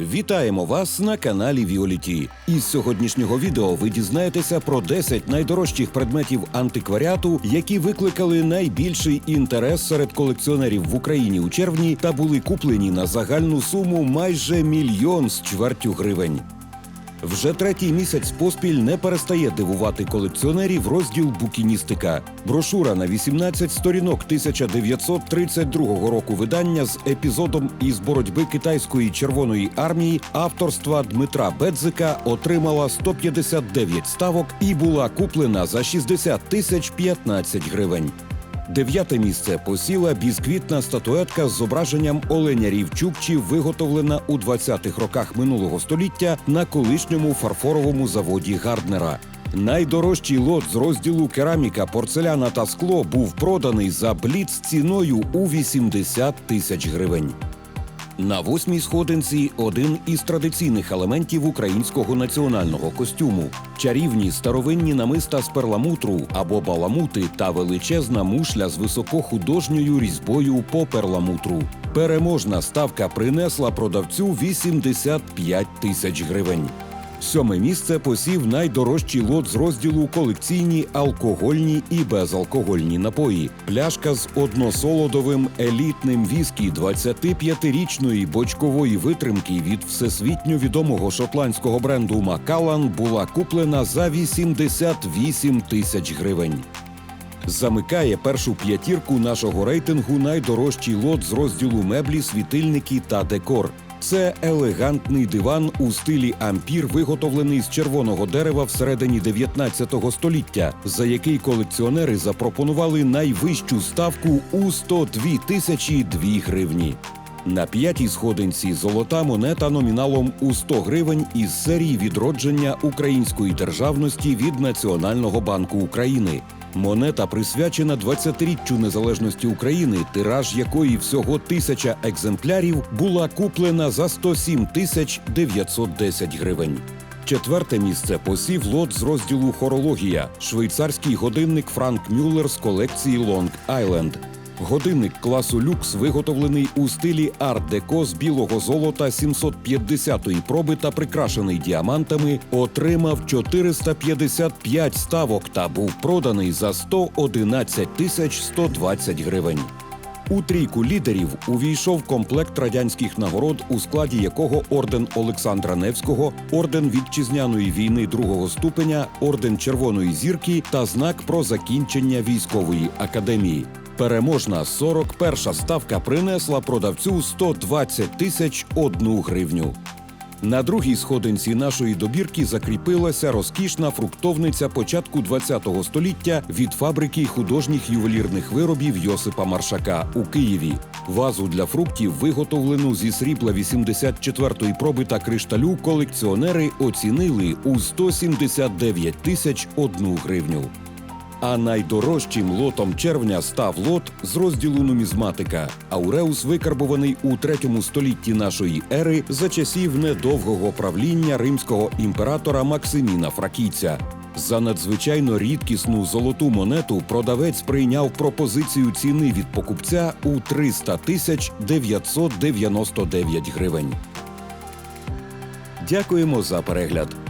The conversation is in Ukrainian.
Вітаємо вас на каналі Віоліті. Із сьогоднішнього відео ви дізнаєтеся про 10 найдорожчих предметів антикваріату, які викликали найбільший інтерес серед колекціонерів в Україні у червні та були куплені на загальну суму майже мільйон з чвертю гривень. Вже третій місяць поспіль не перестає дивувати колекціонерів розділ букіністика. Брошура на 18 сторінок 1932 року видання з епізодом із боротьби китайської червоної армії авторства Дмитра Бедзика отримала 159 ставок і була куплена за 60 тисяч 15 гривень. Дев'яте місце посіла бісквітна статуетка з зображенням Оленя Рівчукчі, виготовлена у 20-х роках минулого століття на колишньому фарфоровому заводі Гарднера. Найдорожчий лот з розділу кераміка, порцеляна та скло був проданий за бліц ціною у 80 тисяч гривень. На восьмій сходинці один із традиційних елементів українського національного костюму: чарівні старовинні намиста з перламутру або баламути та величезна мушля з високохудожньою різьбою по перламутру. Переможна ставка принесла продавцю 85 тисяч гривень. Сьоме місце посів найдорожчий лот з розділу колекційні алкогольні і безалкогольні напої. Пляшка з односолодовим елітним віскі 25-річної бочкової витримки від всесвітньо відомого шотландського бренду Макалан була куплена за 88 тисяч гривень. Замикає першу п'ятірку нашого рейтингу найдорожчий лот з розділу меблі, світильники та декор. Це елегантний диван у стилі ампір, виготовлений з червоного дерева всередині 19 століття, за який колекціонери запропонували найвищу ставку у 102 тисячі 2 гривні. На п'ятій сходинці золота монета номіналом у 100 гривень із серії відродження української державності від Національного банку України. Монета присвячена 20-річчю незалежності України, тираж якої всього тисяча екземплярів була куплена за 107 тисяч 910 гривень. Четверте місце посів лот з розділу хорологія, швейцарський годинник Франк Мюллер з колекції Лонг Айленд. Годинник класу люкс виготовлений у стилі арт-деко з білого золота 750-ї проби та прикрашений діамантами, отримав 455 ставок та був проданий за 111 тисяч 120 гривень. У трійку лідерів увійшов комплект радянських нагород, у складі якого орден Олександра Невського, орден вітчизняної війни другого ступеня, орден Червоної зірки та знак про закінчення військової академії. Переможна 41-ша ставка принесла продавцю 120 тисяч одну гривню. На другій сходинці нашої добірки закріпилася розкішна фруктовниця початку ХХ століття від фабрики художніх ювелірних виробів Йосипа Маршака у Києві. Вазу для фруктів, виготовлену зі срібла 84-ї проби та кришталю, колекціонери оцінили у 179 тисяч одну гривню. А найдорожчим лотом червня став лот з розділу нумізматика. Ауреус викарбований у третьому столітті нашої ери за часів недовгого правління римського імператора Максиміна Фракійця. За надзвичайно рідкісну золоту монету продавець прийняв пропозицію ціни від покупця у 300 тисяч 999 гривень. Дякуємо за перегляд.